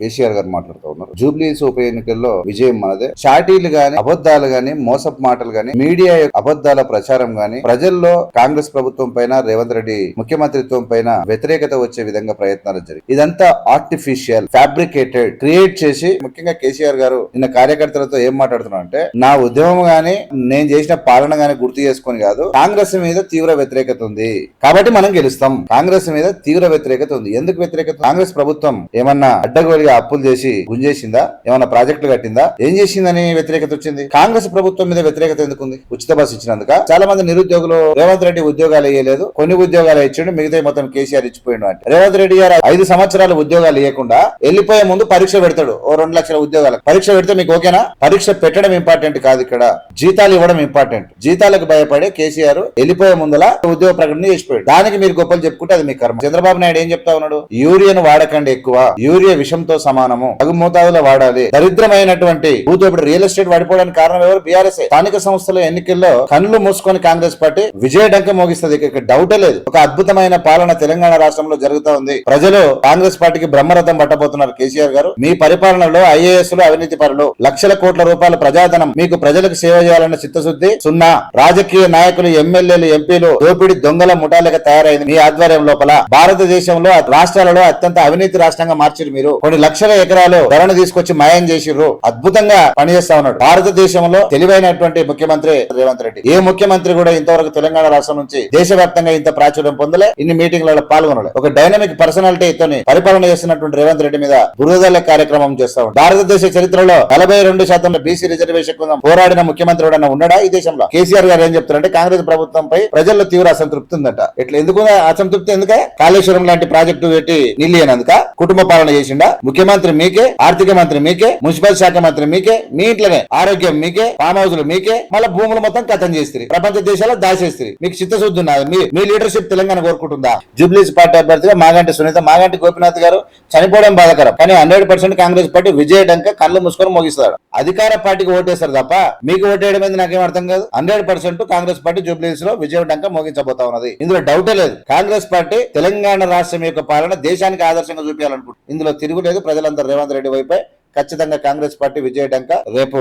కేసీఆర్ గారు మాట్లాడుతూ ఉన్నారు. జూబ్లీస్ ఉప ఎన్నికల్లో విజయం మనదే. షాటీలు గాని అబద్దాలు గాని మోసపు మాటలు గాని మీడియా అబద్దాల ప్రచారం గాని ప్రజల్లో కాంగ్రెస్ ప్రభుత్వం పైన రేవంత్ రెడ్డి ముఖ్యమంత్రిత్వం పైన వ్యతిరేకత వచ్చే విధంగా ప్రయత్నాలు జరిగి ఇదంతా ఆర్టిఫిషియల్ ఫ్యాబ్రికేటెడ్ క్రియేట్ చేసి ముఖ్యంగా కేసీఆర్ గారు నిన్న కార్యకర్తలతో ఏం మాట్లాడుతున్నా అంటే నా ఉద్యమం గాని నేను చేసిన పాలన గాని గుర్తు చేసుకొని కాదు కాంగ్రెస్ మీద తీవ్ర వ్యతిరేకత ఉంది. కాబట్టి మనం గెలుస్తాం. కాంగ్రెస్ మీద తీవ్ర వ్యతిరేకత ఉంది. ఎందుకు వ్యతిరేకత? కాంగ్రెస్ ప్రభుత్వం ఏమన్నా అడ్డగోలుగా అప్పులు చేసి గుంజేసిందా? ఏమైనా ప్రాజెక్టులు కట్టిందా? ఏం చేసిందని వ్యతిరేకత వచ్చింది? కాంగ్రెస్ ప్రభుత్వం మీద వ్యతిరేకత ఎందుకుంది? ఉచిత బస్సు ఇచ్చినందుక? చాలా మంది నిరుద్యోగులు రేవంత్ రెడ్డి ఉద్యోగాలు ఇవ్వలేదు కొన్ని ఉద్యోగాలు ఇచ్చిండు మిగతా మొత్తం కేసీఆర్ ఇచ్చిపోయిండు అంటే. రేవంత్ రెడ్డి గారు ఐదు సంవత్సరాలు ఉద్యోగాలు ఇవ్వకుండా వెళ్ళిపోయే ముందు పరీక్ష పెడతాడు ఓ రెండు లక్షల ఉద్యోగాలకు. పరీక్ష పెడితే మీకు ఓకేనా? పరీక్ష పెట్టడం ఇంపార్టెంట్ కాదు ఇక్కడ. జీతాలు ఇవ్వడం ఇంపార్టెంట్ జీతాలకు భయపడే కేసీఆర్ వెళ్ళిపోయే ముందల ఉద్యోగ ప్రకటన చేసిపోయాడు. దానికి మీరు గొప్పలు చెప్పుకుంటే అది మీ కర్మ. చంద్రబాబు నాయుడు ఏం చెప్తా ఉన్నాడు? యూరియాను వాడకండి ఎక్కువ. యూరియా విషంతో సమానము. తగు మోతాదులో వాడాలి. దరిద్రమైనటువంటి భూదోపిడి రియల్ ఎస్టేట్ వాడిపోవడానికి కారణం ఎవరు? బీఆర్ఎస్ స్థానిక సంస్థల ఎన్నికల్లో కళ్ళు మూసుకొని కాంగ్రెస్ పార్టీ విజయ డంక మోగిస్తుంది. ఇక డౌటే లేదు. ఒక అద్భుతమైన పాలన తెలంగాణ రాష్ట్రంలో జరుగుతా ఉంది. ప్రజలు కాంగ్రెస్ పార్టీకి బ్రహ్మరథం పట్టబోతున్నారు. కేసీఆర్ గారు. మీ పరిపాలనలో ఐఏఎస్లు అవినీతి పరులు లక్షల కోట్ల రూపాయల ప్రజాధనం మీకు ప్రజలకు సేవ చేయాలన్న చిత్తశుద్ధి సున్నా. రాజకీయ నాయకులు ఎమ్మెల్యేలు ఎంపీలు దోపిడి దొంగల ముఠాలుగా తయారైంది మీ ఆధ్వర్యం లోపల. భారతదేశంలో రాష్ట్రాలలో అత్యంత అవినీతి రాష్ట్రంగా మార్చిరు మీరు. కొన్ని లక్షల ఎకరాలు ధరను తీసుకొచ్చి మాయం చేసిర్రు. అద్భుతంగా పనిచేస్తా ఉన్నాడు. భారతదేశంలో తెలివైనటువంటి ముఖ్యమంత్రి రేవంత్ రెడ్డి. ఏ ముఖ్యమంత్రి కూడా ఇంతవరకు తెలంగాణ రాష్ట్రం నుంచి దేశవ్యాప్తంగా ఇంత ప్రాచుర్యం పొందలే ఇన్ని మీటింగ్లలో పాల్గొనలే. ఒక డైనమిక్ పర్సనాలిటీ తోని పరిపాలన చేస్తున్నటువంటి రేవంత్ రెడ్డి మీద బురదల కార్యక్రమం చేస్తా ఉన్నాడు. భారతదేశ చరిత్రలో నలభై రెండు శాతం బీసీ రిజర్వేషన్ కోసం పోరాడిన ముఖ్యమంత్రి ఎవడన్నా ఉన్నాడా ఈ దేశంలో? కేసీఆర్ గారు ఏం చెప్తారంటే కాంగ్రెస్ ప్రభుత్వంపై ప్రజల్లో తీవ్ర అసంతృప్తి ఉందట ఇట్లా ఎందుకు అసంతృప్తి ఎందుకే? కాళేశ్వరం లాంటి ప్రాజెక్టు పెట్టి నిలియనందుక కుటుంబ పాలన చేసిండా ముఖ్యమంత్రి మీకే ఆర్థిక మంత్రి మీకే మున్సిపల్ శాఖ మంత్రి మీకే మీ ఇంట్లోనే ఆరోగ్యం మీకే ఫామ్ హౌస్లు మీకే మళ్ళీ భూములు మొత్తం కథం చేస్తారు. ప్రపంచ దేశాల్లో దాచేస్తారు. మీకు చిత్తశుద్ధి ఉన్నది. మీ మీ లీడర్షిప్ తెలంగాణ కోరుకుంటుందా? జూబ్లీస్ పార్టీ అభ్యర్థిగా మాగంటి సునీత మాగంటి గోపినాథ్ గారు చనిపోవడం బాధకరం. కానీ హండ్రెడ్ పర్సెంట్ కాంగ్రెస్ పార్టీ విజయడంక కళ్ళు మూసుకొని ముగిస్తాడు. అధికార పార్టీకి ఓటేస్తారు తప్ప మీకు ఓటేయడం మీద నాకేం అర్థం కాదు. హండ్రెడ్ పర్సెంట్ కాంగ్రెస్ పార్టీ జూబ్లీస్లో విజయడంక మోగించబోతా ఉన్నది. ఇందులో డౌటే లేదు. కాంగ్రెస్ పార్టీ తెలంగాణ రాష్ట్రం యొక్క పాలన దేశానికి ఆదర్శంగా చూపించాలనుకుంటుంది ఇందులో తిరుగులేదు ప్రజలందరూ రేవంత్ రెడ్డి వైపే ఖచ్చితంగా కాంగ్రెస్ పార్టీ విజయడంక రేపు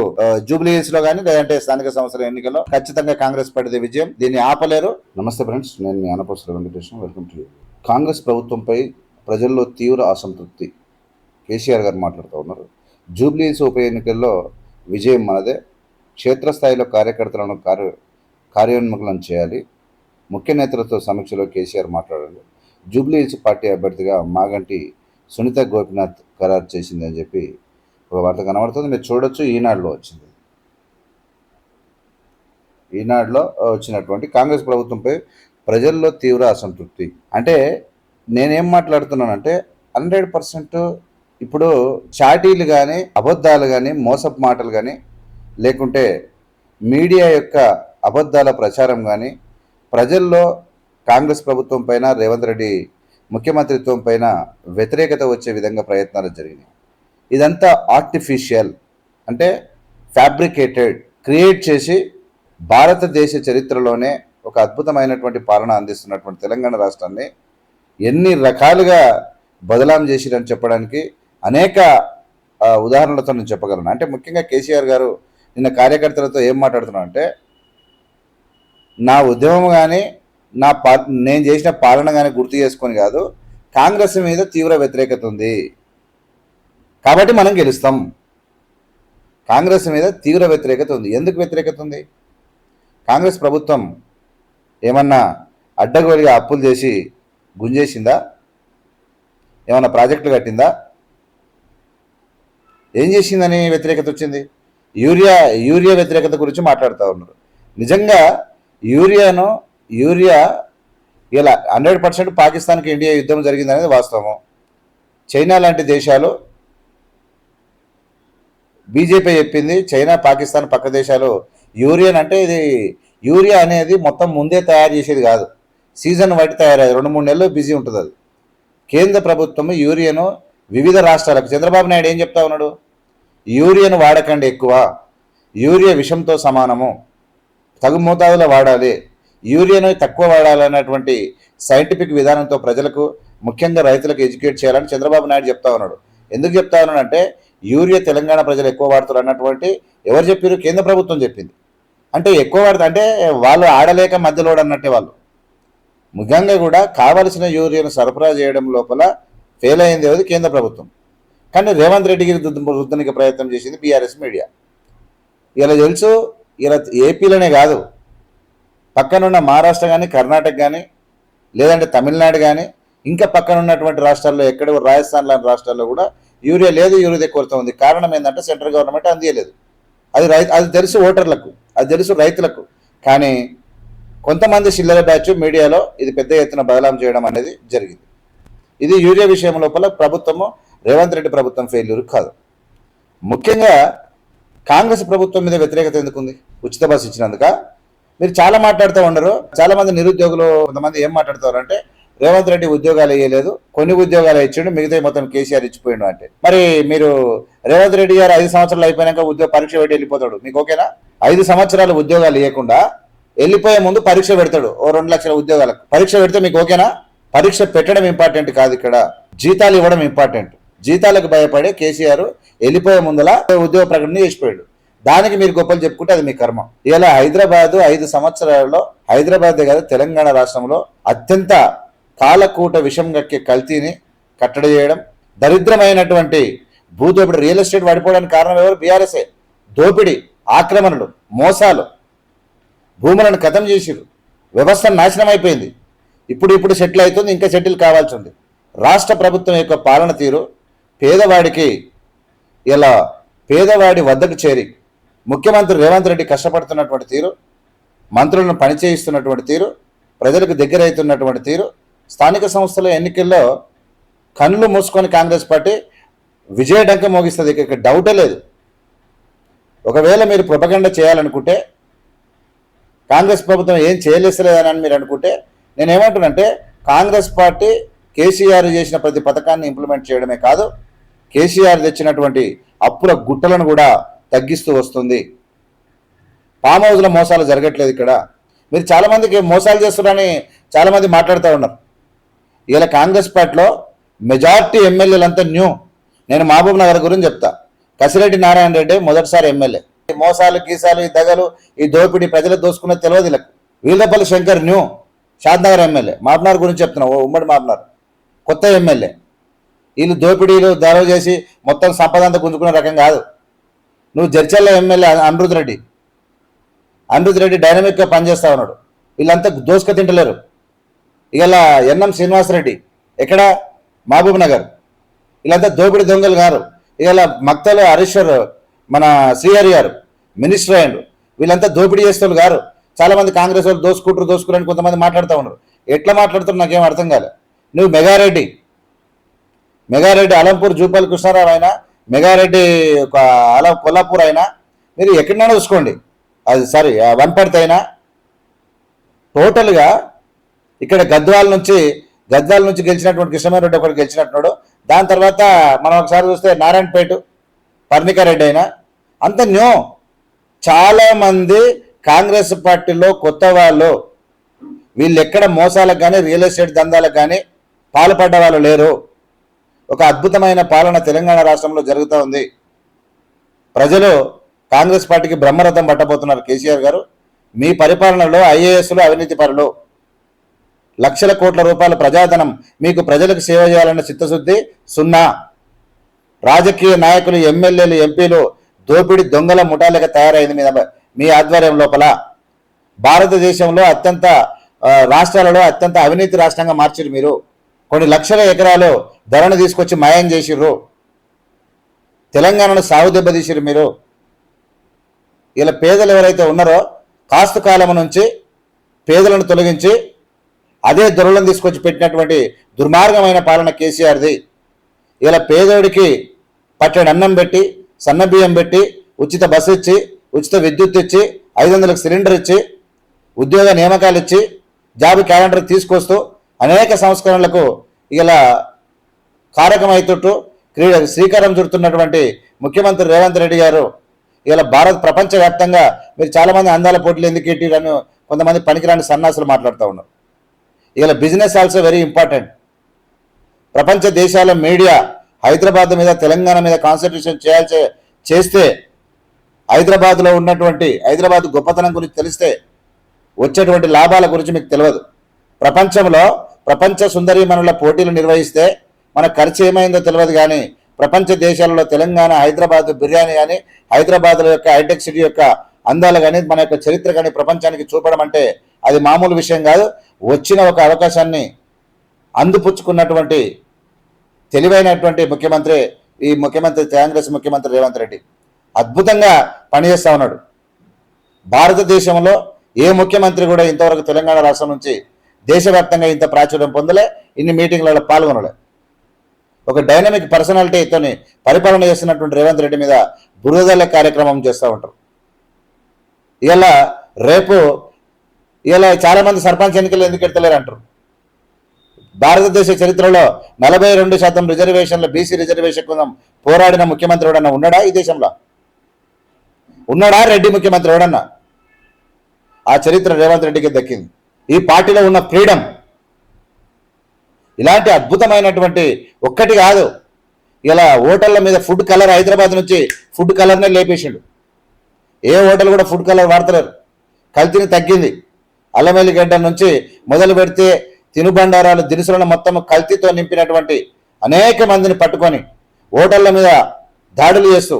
రేపు హిల్స్లో గానీ లేదంటే స్థానిక సంస్థల ఎన్నికల్లో ఖచ్చితంగా కాంగ్రెస్ పార్టీ విజయం. దీన్ని ఆపలేరు. నమస్తే ఫ్రెండ్స్ నేను మీ ఆనపోసల వెంకటేశ్వర. వెల్కమ్ టు కాంగ్రెస్ ప్రభుత్వంపై ప్రజల్లో తీవ్ర అసంతృప్తి. కేసీఆర్ గారు మాట్లాడుతూ ఉన్నారు. జూబ్లీస్ ఉప ఎన్నికల్లో విజయం మనదే. క్షేత్రస్థాయిలో కార్యకర్తలను కార్య కార్యోన్ముఖులను చేయాలి. ముఖ్య నేతలతో సమీక్షలో కేసీఆర్ మాట్లాడారు. జూబ్లీహిల్స్ పార్టీ అభ్యర్థిగా మాగంటి సునీత గోపినాథ్ ఖరారు చేసిందని చెప్పి ఒక వార్త కనబడుతుంది. మీరు చూడొచ్చు ఈనాడులో వచ్చింది. ఈనాడులో వచ్చినటువంటి కాంగ్రెస్ ప్రభుత్వంపై ప్రజల్లో తీవ్ర అసంతృప్తి. అంటే నేనేం మాట్లాడుతున్నానంటే హండ్రెడ్ పర్సెంట్ ఇప్పుడు చాటీలు కానీ అబద్ధాలు కానీ మోసపు మాటలు కానీ లేకుంటే మీడియా యొక్క అబద్ధాల ప్రచారం కానీ ప్రజల్లో కాంగ్రెస్ ప్రభుత్వం పైన రేవంత్ రెడ్డి ముఖ్యమంత్రిత్వం పైన వ్యతిరేకత వచ్చే విధంగా ప్రయత్నాలు జరిగినాయి. ఇదంతా ఆర్టిఫిషియల్ అంటే ఫ్యాబ్రికేటెడ్ క్రియేట్ చేసి భారతదేశ చరిత్రలోనే ఒక అద్భుతమైనటువంటి పాలన అందిస్తున్నటువంటి తెలంగాణ రాష్ట్రాన్ని ఎన్ని రకాలుగా బదలాం చేసిరని చెప్పడానికి అనేక ఉదాహరణలతో నేను చెప్పగలను. అంటే ముఖ్యంగా కేసీఆర్ గారు నిన్న కార్యకర్తలతో ఏం మాట్లాడుతున్నాను అంటే నా ఉద్యమం కానీ నా పా నేను చేసిన పాలన కానీ గుర్తు చేసుకొని కాదు కాంగ్రెస్ మీద తీవ్ర వ్యతిరేకత ఉంది. కాబట్టి మనం గెలుస్తాం. కాంగ్రెస్ మీద తీవ్ర వ్యతిరేకత ఉంది. ఎందుకు వ్యతిరేకత ఉంది? కాంగ్రెస్ ప్రభుత్వం ఏమన్నా అడ్డగోడిగా అప్పులు చేసి గుంజేసిందా? ఏమన్నా ప్రాజెక్టులు కట్టిందా? ఏం చేసిందని వ్యతిరేకత వచ్చింది? యూరియా యూరియా వ్యతిరేకత గురించి మాట్లాడుతూ ఉన్నారు. నిజంగా యూరియాను యూరియా ఇలా హండ్రెడ్ పర్సెంట్ పాకిస్తాన్కి ఇండియా యుద్ధం జరిగిందనేది వాస్తవం చైనా లాంటి దేశాలు బీజేపీ చెప్పింది చైనా పాకిస్తాన్ పక్క దేశాలు యూరియన్ అంటే ఇది యూరియా అనేది మొత్తం ముందే తయారు చేసేది కాదు. సీజన్ బట్టి తయారయ్యేది. రెండు మూడు నెలలు బిజీ ఉంటుంది అది. కేంద్ర ప్రభుత్వం యూరియాను వివిధ రాష్ట్రాలకు చంద్రబాబు నాయుడు ఏం చెప్తా ఉన్నాడు? యూరియాను వాడకండి ఎక్కువ. యూరియా విషంతో సమానము. తగు మోతాదులో వాడాలి. యూరియాను తక్కువ వాడాలన్నటువంటి సైంటిఫిక్ విధానంతో ప్రజలకు ముఖ్యంగా రైతులకు ఎడ్యుకేట్ చేయాలని చంద్రబాబు నాయుడు చెప్తా ఉన్నాడు. ఎందుకు చెప్తా ఉన్నానంటే యూరియా తెలంగాణ ప్రజలు ఎక్కువ వాడుతారు అన్నటువంటి ఎవరు చెప్పారు కేంద్ర ప్రభుత్వం చెప్పింది. అంటే ఎక్కువ వాడుతా అంటే వాళ్ళు ఆడలేక మధ్యలో అన్నట్టే వాళ్ళు. ముఖ్యంగా కూడా కావలసిన యూరియాను సరఫరా చేయడం లోపల ఫెయిల్ అయింది అది కేంద్ర ప్రభుత్వం. కానీ రేవంత్ రెడ్డి గారి రుద్దనికి ప్రయత్నం చేసింది బీఆర్ఎస్ మీడియా. ఇలా తెలుసు ఇలా ఏపీలోనే కాదు. పక్కనున్న మహారాష్ట్ర కానీ కర్ణాటక కానీ లేదంటే తమిళనాడు కానీ ఇంకా పక్కన ఉన్నటువంటి రాష్ట్రాల్లో ఎక్కడ రాజస్థాన్ లాంటి రాష్ట్రాల్లో కూడా యూరియా లేదు యూరియా కొరత ఉంది. కారణం ఏంటంటే సెంట్రల్ గవర్నమెంట్ అందియలేదు. అది రై అది తెలుసు ఓటర్లకు అది తెలుసు రైతులకు. కానీ కొంతమంది చిల్లర బ్యాచ్ మీడియాలో ఇది పెద్ద ఎత్తున బదలాం చేయడం అనేది జరిగింది. ఇది యూరియా విషయం లోపల ప్రభుత్వము రేవంత్ రెడ్డి ప్రభుత్వం ఫెయిల్యూర్ కాదు. ముఖ్యంగా కాంగ్రెస్ ప్రభుత్వం మీద వ్యతిరేకత ఎందుకుంది? ఉచిత బస్సు ఇచ్చినందుక? మీరు చాలా మాట్లాడుతూ ఉండరు. చాలా మంది నిరుద్యోగులు కొంతమంది ఏం మాట్లాడతారు అంటే రేవంత్ రెడ్డి ఉద్యోగాలు ఇవ్వలేదు కొన్ని ఉద్యోగాలు ఇచ్చిండు మిగతా మొత్తం కేసీఆర్ ఇచ్చిపోయిండు అంటే. మరి మీరు రేవంత్ రెడ్డి గారు ఐదు సంవత్సరాలు అయిపోయాక ఉద్యోగ పరీక్ష పెట్టి వెళ్ళిపోతాడు. మీకు ఓకేనా? ఐదు సంవత్సరాలు ఉద్యోగాలు ఇవ్వకుండా వెళ్ళిపోయే ముందు పరీక్ష పెడతాడు ఓ రెండు లక్షల ఉద్యోగాలకు. పరీక్ష పెడితే మీకు ఓకేనా? పరీక్ష పెట్టడం ఇంపార్టెంట్ కాదు ఇక్కడ. జీతాలు ఇవ్వడం ఇంపార్టెంట్ జీతాలకు భయపడే కేసీఆర్ వెళ్ళిపోయే ముందల ఉద్యోగ ప్రకటన చేసిపోయాడు. దానికి మీరు గొప్పలు చెప్పుకుంటే అది మీ కర్మ. ఇలా హైదరాబాదు ఐదు సంవత్సరాలలో హైదరాబాద్ కాదు తెలంగాణ రాష్ట్రంలో అత్యంత కాలకూట విషం గక్కే కల్తీని కట్టడి చేయడం దరిద్రమైనటువంటి భూదోపిడి రియల్ ఎస్టేట్ పడిపోవడానికి కారణం ఎవరు? బీఆర్ఎస్ఏ. దోపిడి ఆక్రమణలు మోసాలు భూములను కథం చేసిరు వ్యవస్థ నాశనం అయిపోయింది. ఇప్పుడు ఇప్పుడు సెటిల్ అవుతుంది ఇంకా సెటిల్ కావాల్సి ఉంది. రాష్ట్ర ప్రభుత్వం యొక్క పాలన తీరు పేదవాడికి ఇలా పేదవాడి వద్దకు చేరి ముఖ్యమంత్రి రేవంత్ రెడ్డి కష్టపడుతున్నటువంటి తీరు మంత్రులను పనిచేయిస్తున్నటువంటి తీరు ప్రజలకు దగ్గర అవుతున్నటువంటి తీరు స్థానిక సంస్థల ఎన్నికల్లో కళ్ళు మూసుకొని కాంగ్రెస్ పార్టీ విజయడంక మోగిస్తుంది. ఇక డౌటే లేదు. ఒకవేళ మీరు ప్రొపగండ చేయాలనుకుంటే కాంగ్రెస్ ప్రభుత్వం ఏం చేయలేసలేదని మీరు అనుకుంటే నేను ఏమంటున్నానంటే కాంగ్రెస్ పార్టీ కేసీఆర్ చేసిన ప్రతి పథకాన్ని ఇంప్లిమెంట్ చేయడమే కాదు కేసీఆర్ తెచ్చినటువంటి అప్పుల గుట్టలను కూడా తగ్గిస్తూ వస్తుంది. పామ్ హౌస్లో మోసాలు జరగట్లేదు ఇక్కడ. మీరు చాలామందికి మోసాలు చేస్తున్నారని చాలామంది మాట్లాడుతూ ఉన్నారు. ఇలా కాంగ్రెస్ పార్టీలో మెజార్టీ ఎమ్మెల్యేలంతా న్యూ. నేను మహబూబ్ నగర్ గురించి చెప్తా. కసిరెడ్డి నారాయణ రెడ్డి మొదటిసారి ఎమ్మెల్యే. ఈ మోసాలు గీసాలు ఈ దగలు ఈ దోపిడీ ప్రజలు దోసుకున్నది తెలియదు ఇలా వీళ్ళపల్లి శంకర్ న్యూ. షాద్నగర్ ఎమ్మెల్యే. మాపనార్ గురించి చెప్తున్నా. ఓ ఉమ్మడి మాపనార్. కొత్త ఎమ్మెల్యే. వీళ్ళు దోపిడీలు దరవ చేసి మొత్తం సంపద అంతా గుంజుకునే రకం కాదు. నువ్వు జడ్చల్ల ఎమ్మెల్యే అమృత్ రెడ్డి. అమృత్ రెడ్డి డైనమిక్గా పనిచేస్తా ఉన్నాడు. వీళ్ళంతా దోసుక తింటలేరు. ఇలా ఎన్ఎం శ్రీనివాసరెడ్డి ఎక్కడ? మహబూబ్ నగర్. వీళ్ళంతా దోపిడి దొంగలు గారు ఇలా మక్తలు హరీశ్వర్ మన శ్రీహరి గారు మినిస్టర్ అయ్యండు. వీళ్ళంతా దోపిడీ చేస్తారు గారు చాలామంది కాంగ్రెస్ వాళ్ళు దోసుకుంటారు దోసుకురని కొంతమంది మాట్లాడుతూ ఉన్నారు. ఎట్లా మాట్లాడుతారు నాకేం అర్థం కాలే. నువ్వు మెగారెడ్డి. మెగారెడ్డి అలంపూర్ జూపల్లి కృష్ణారావు అయినా మెగారెడ్డి ఒక అల కొల్లాపూర్ అయినా మీరు ఎక్కడైనా చూసుకోండి. అది సారీ వన్పర్తి అయినా టోటల్గా ఇక్కడ గద్వాల నుంచి గద్వాల నుంచి గెలిచినటువంటి కృష్ణమారెడ్డి ఒకటి గెలిచినట్టున్నాడు. దాని తర్వాత మనం ఒకసారి చూస్తే నారాయణపేట పర్ణికారెడ్డి అయినా అంత న్యూ. చాలామంది కాంగ్రెస్ పార్టీలో కొత్త వాళ్ళు. వీళ్ళు ఎక్కడ మోసాలకు కానీ రియల్ ఎస్టేట్ దందాలకు కానీ పాల్పడ్డ వాళ్ళు లేరు. ఒక అద్భుతమైన పాలన తెలంగాణ రాష్ట్రంలో జరుగుతూ ఉంది. ప్రజలు కాంగ్రెస్ పార్టీకి బ్రహ్మరథం పట్టబోతున్నారు కేసీఆర్ గారు. మీ పరిపాలనలో ఐఏఎస్లు అవినీతి పరులు. లక్షల కోట్ల రూపాయల ప్రజాధనం మీకు ప్రజలకు సేవ చేయాలన్న చిత్తశుద్ధి సున్నా. రాజకీయ నాయకులు ఎమ్మెల్యేలు ఎంపీలు దోపిడి దొంగల ముఠాలుగా తయారైంది మీ మీ ఆధ్వర్యం లోపల. భారతదేశంలో అత్యంత రాష్ట్రాలలో అత్యంత అవినీతి రాష్ట్రంగా మార్చిరు మీరు. కొన్ని లక్షల ఎకరాలు ధరను తీసుకొచ్చి మాయం చేసిర్రు. తెలంగాణను సాగు దెబ్బతీసిరు మీరు. ఇలా పేదలు ఎవరైతే ఉన్నారో కాస్తు కాలం నుంచి పేదలను తొలగించి అదే దొరలను తీసుకొచ్చి పెట్టినటువంటి దుర్మార్గమైన పాలన కేసీఆర్ది. ఇలా పేదోడికి పట్టడి అన్నం పెట్టి సన్న బియ్యం పెట్టి ఉచిత బస్సు ఇచ్చి ఉచిత విద్యుత్ ఇచ్చి ఐదు వందలకు సిలిండర్ ఇచ్చి ఉద్యోగ నియామకాలు ఇచ్చి జాబ్ క్యాలెండర్ తీసుకొస్తూ అనేక సంస్కరణలకు ఇలా కారకమైతుట్టు క్రీడ శ్రీకారం చుడుతున్నటువంటి ముఖ్యమంత్రి రేవంత్ రెడ్డి గారు ఇలా భారత్ ప్రపంచవ్యాప్తంగా మీరు చాలామంది అందాల పోటీలు ఎందుకు ఎట్టిరని కొంతమంది పనికిరాని సన్నాసులు మాట్లాడుతూ ఉన్నారు. ఇలా బిజినెస్ ఆల్సో వెరీ ఇంపార్టెంట్. ప్రపంచ దేశాల మీడియా హైదరాబాద్ మీద తెలంగాణ మీద కాన్సన్ట్రేషన్ చేయాల్సి చేస్తే హైదరాబాద్లో ఉన్నటువంటి హైదరాబాద్ గొప్పతనం గురించి తెలిస్తే వచ్చేటువంటి లాభాల గురించి మీకు తెలియదు. ప్రపంచంలో ప్రపంచ సుందరీమణుల పోటీలు నిర్వహిస్తే మన ఖర్చు ఏమైందో తెలియదు కానీ ప్రపంచ దేశాలలో తెలంగాణ హైదరాబాద్ బిర్యానీ కానీ హైదరాబాద్ యొక్క హైటెక్ సిటీ యొక్క అందాలు కానీ మన యొక్క చరిత్ర కానీ ప్రపంచానికి చూపడం అంటే అది మామూలు విషయం కాదు. వచ్చిన ఒక అవకాశాన్ని అందిపుచ్చుకున్నటువంటి తెలివైనటువంటి ముఖ్యమంత్రి ఈ ముఖ్యమంత్రి కాంగ్రెస్ ముఖ్యమంత్రి రేవంత్ రెడ్డి అద్భుతంగా పనిచేస్తూ ఉన్నాడు. భారతదేశంలో ఏ ముఖ్యమంత్రి కూడా ఇంతవరకు తెలంగాణ రాష్ట్రం నుంచి దేశవ్యాప్తంగా ఇంత ప్రాచుర్యం పొందలే ఇన్ని మీటింగ్లలో పాల్గొనలే. ఒక డైనమిక్ పర్సనాలిటీతోని పరిపాలన చేస్తున్నటువంటి రేవంత్ రెడ్డి మీద బురదల కార్యక్రమం చేస్తూ ఉంటారు. ఇలా రేపు ఇలా చాలామంది సర్పంచ్ ఎన్నికలు ఎందుకు ఎడతలేరు అంటారు? భారతదేశ చరిత్రలో నలభై రెండు శాతం రిజర్వేషన్లు బీసీ రిజర్వేషన్ కోసం పోరాడిన ముఖ్యమంత్రి ఎవడన్నా ఉన్నాడా ఈ దేశంలో? ఉన్నాడా రెడ్డి ముఖ్యమంత్రి ఎవడన్నా? ఆ చరిత్ర రేవంత్ రెడ్డికి దక్కింది. ఈ పార్టీలో ఉన్న ఫ్రీడమ్ ఇలాంటి అద్భుతమైనటువంటి ఒక్కటి కాదు. ఇలా హోటళ్ళ మీద ఫుడ్ కలర్ హైదరాబాద్ నుంచి ఫుడ్ కలర్నే లేపేసిండు. ఏ హోటల్ కూడా ఫుడ్ కలర్ వాడతలేరు. కల్తీని తగ్గింది. అల్లమెల్లిగడ్డ నుంచి మొదలు పెడితే తినుబండారాలు దినుసులను మొత్తం కల్తీతో నింపినటువంటి అనేక మందిని పట్టుకొని హోటళ్ళ మీద దాడులు చేస్తూ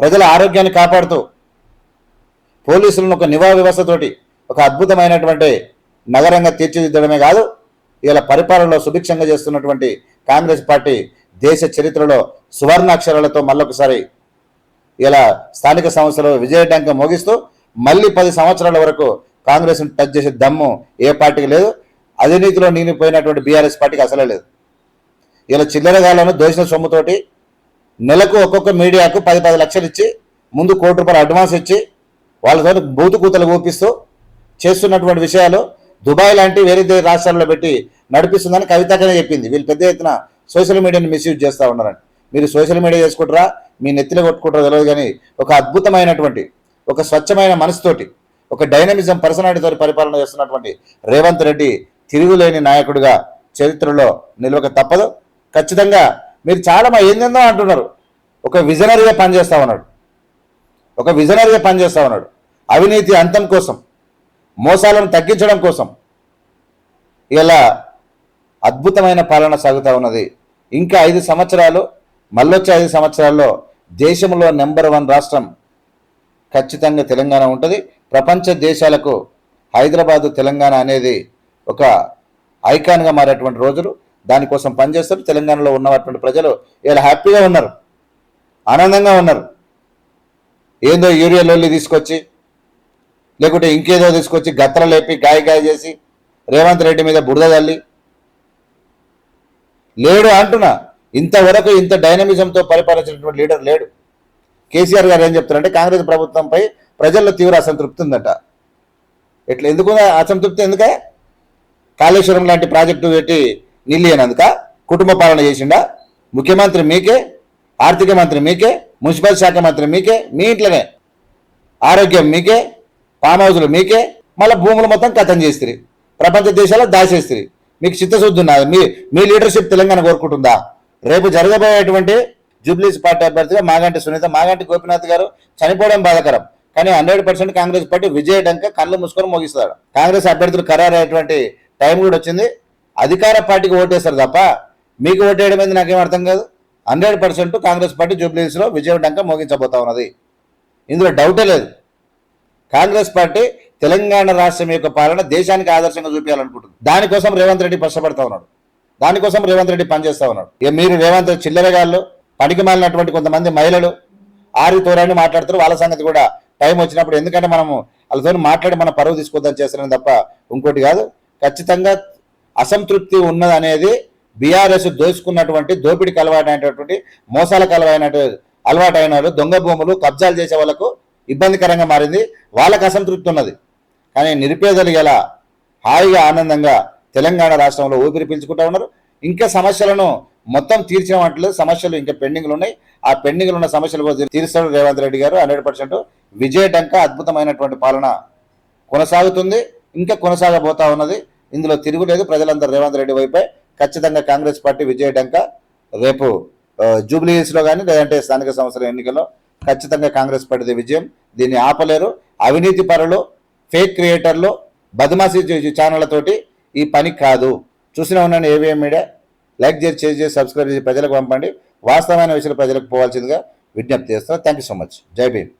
ప్రజల ఆరోగ్యాన్ని కాపాడుతూ పోలీసులను ఒక నివా వ్యవస్థతోటి ఒక అద్భుతమైనటువంటి నగరంగా తీర్చిదిద్దడమే కాదు ఇలా పరిపాలనలో సుభిక్షంగా చేస్తున్నటువంటి కాంగ్రెస్ పార్టీ దేశ చరిత్రలో సువర్ణ అక్షరాలతో మళ్ళొకసారి ఇలా స్థానిక సంస్థలు విజయడంక మోగిస్తూ మళ్ళీ పది సంవత్సరాల వరకు కాంగ్రెస్ను టచ్ చేసే దమ్ము ఏ పార్టీకి లేదు. అవినీతిలో నీనిపోయినటువంటి బీఆర్ఎస్ పార్టీకి అసలే లేదు. ఇలా చిల్లరగాలను దోషిన సొమ్ముతోటి నెలకు ఒక్కొక్క మీడియాకు పది పది లక్షలు ఇచ్చి ముందు కోటి రూపాయలు అడ్వాన్స్ ఇచ్చి వాళ్ళతో బూతు కూతలు ఊపిస్తూ చేస్తున్నటువంటి విషయాలు దుబాయ్ లాంటి వేరే రాష్ట్రాల్లో పెట్టి నడిపిస్తుందని కవితకనే చెప్పింది. వీళ్ళు పెద్ద ఎత్తున సోషల్ మీడియాని మిస్యూజ్ చేస్తూ ఉన్నారని. మీరు సోషల్ మీడియా చేసుకుంటారా? మీ నెత్తిలో కొట్టుకుంటారో తెలియదు కానీ ఒక అద్భుతమైనటువంటి ఒక స్వచ్ఛమైన మనసుతోటి ఒక డైనమిజం పర్సనాలిటీతో పరిపాలన చేస్తున్నటువంటి రేవంత్ రెడ్డి తిరుగులేని నాయకుడిగా చరిత్రలో నిలవక తప్పదు. ఖచ్చితంగా మీరు చాలా మా ఏందేందో అంటున్నారు? ఒక విజనరీగా పనిచేస్తా ఉన్నాడు. ఒక విజనరీగా పనిచేస్తా ఉన్నాడు. అవినీతి అంతం కోసం మోసాలను తగ్గించడం కోసం ఇలా అద్భుతమైన పాలన సాగుతూ ఉన్నది. ఇంకా ఐదు సంవత్సరాలు మళ్ళొచ్చే ఐదు సంవత్సరాల్లో దేశంలో నెంబర్ వన్ రాష్ట్రం ఖచ్చితంగా తెలంగాణ ఉంటుంది. ప్రపంచ దేశాలకు హైదరాబాదు తెలంగాణ అనేది ఒక ఐకాన్గా మారేటువంటి రోజులు. దానికోసం పనిచేస్తారు. తెలంగాణలో ఉన్నటువంటి ప్రజలు ఇలా హ్యాపీగా ఉన్నారు. ఆనందంగా ఉన్నారు. ఏందో యూరియా లొల్లి తీసుకొచ్చి లేకుంటే ఇంకేదో తీసుకొచ్చి గత్తర లేపి గాయ గాయ చేసి రేవంత్ రెడ్డి మీద బురద తల్లి లేడు అంటున్నా. ఇంతవరకు ఇంత డైనమిజంతో పరిపాలించినటువంటి లీడర్ లేడు. కేసీఆర్ గారు ఏం చెప్తారంటే కాంగ్రెస్ ప్రభుత్వంపై ప్రజల్లో తీవ్ర అసంతృప్తి ఉందట. ఎట్లా ఎందుకు అసంతృప్తి? ఎందుక? కాళేశ్వరం లాంటి ప్రాజెక్టు పెట్టి నిలియనందుక కుటుంబ పాలన చేసిండా? ముఖ్యమంత్రి మీకే? ఆర్థిక మంత్రి మీకే? మున్సిపల్ శాఖ మంత్రి మీకే? మీ ఇంట్లోనే? ఆరోగ్యం మీకే? ఫామ్ హౌస్లు మీకే మళ్ళీ భూములు మొత్తం కథం చేస్తుంది ప్రపంచ దేశాల్లో దాచేస్తుంది మీకు చిత్తశుద్ధి ఉన్నది. మీ మీ లీడర్షిప్ తెలంగాణ కోరుకుంటుందా? రేపు జరగబోయేటువంటి జూబ్లీస్ పార్టీ అభ్యర్థిగా మాగంటి సునీత మాగంటి గోపినాథ్ గారు చనిపోవడం బాధాకరం. కానీ హండ్రెడ్ పర్సెంట్ కాంగ్రెస్ పార్టీ విజయడంక కళ్ళు మూసుకొని ముగిస్తాడు. కాంగ్రెస్ అభ్యర్థులు ఖరారయ్యేటువంటి టైం కూడా వచ్చింది. అధికార పార్టీకి ఓటేస్తారు తప్ప మీకు ఓటేయడం అనేది నాకేం అర్థం కాదు. హండ్రెడ్ పర్సెంట్ కాంగ్రెస్ పార్టీ జూబ్లీస్లో విజయడంక మోగించబోతా ఉన్నది. ఇందులో డౌటే లేదు. కాంగ్రెస్ పార్టీ తెలంగాణ రాష్ట్రం యొక్క పాలన దేశానికి ఆదర్శంగా చూపించాలనుకుంటుంది. దానికోసం రేవంత్ రెడ్డి కష్టపడతా ఉన్నాడు. దానికోసం రేవంత్ రెడ్డి పనిచేస్తా ఉన్నాడు. ఇక మీరు రేవంత్ చిల్లరగాళ్ళు పనికి మాలినటువంటి కొంతమంది మహిళలు ఆరి తోరాని మాట్లాడుతారు. వాళ్ళ సంగతి కూడా టైం వచ్చినప్పుడు ఎందుకంటే మనము వాళ్ళతో మాట్లాడి మన పరువు తీసుకొద్దని చేస్తున్నాం తప్ప ఇంకోటి కాదు. ఖచ్చితంగా అసంతృప్తి ఉన్నది అనేది బీఆర్ఎస్ దోచుకున్నటువంటి దోపిడికి అయినటువంటి మోసాలకు అలవాటు అలవాటైన వాళ్ళు దొంగ భూములు కబ్జాలు చేసే వాళ్ళకు ఇబ్బందికరంగా మారింది. వాళ్ళకి అసంతృప్తి ఉన్నది. కానీ నిరుపేదలు ఎలా హాయిగా ఆనందంగా తెలంగాణ రాష్ట్రంలో ఊపిరి పీల్చుకుంటా ఉన్నారు. ఇంకా సమస్యలను మొత్తం తీర్చేయమంటలేదు సమస్యలు ఇంకా పెండింగ్లు ఉన్నాయి. ఆ పెండింగ్లు ఉన్న సమస్యలు కూడా తీరుస్తాడు రేవంత్ రెడ్డి గారు. హండ్రెడ్ పర్సెంట్ విజయటంక అద్భుతమైనటువంటి పాలన కొనసాగుతుంది. ఇంకా కొనసాగబోతా ఉన్నది. ఇందులో తిరుగులేదు ప్రజలందరూ రేవంత్ రెడ్డి వైపే. ఖచ్చితంగా కాంగ్రెస్ పార్టీ విజయటంక రేపు జూబ్లీహిల్స్లో కానీ లేదంటే స్థానిక సంస్థల ఎన్నికల్లో ఖచ్చితంగా కాంగ్రెస్ పార్టీది విజయం. దీన్ని ఆపలేరు. అవినీతి పరులు ఫేక్ క్రియేటర్లు బదమాసీ ఛానళ్ళతోటి ఈ పని కాదు. చూసిన ఉన్నాను ఏవిఎం మీడియా. లైక్ చేసి షేర్ చేసి సబ్స్క్రైబ్ చేసి ప్రజలకు పంపండి. వాస్తవమైన విషయాలు ప్రజలకు పోవాల్సిందిగా విజ్ఞప్తి చేస్తాను థ్యాంక్ యూ సో మచ్. జై భీమ్.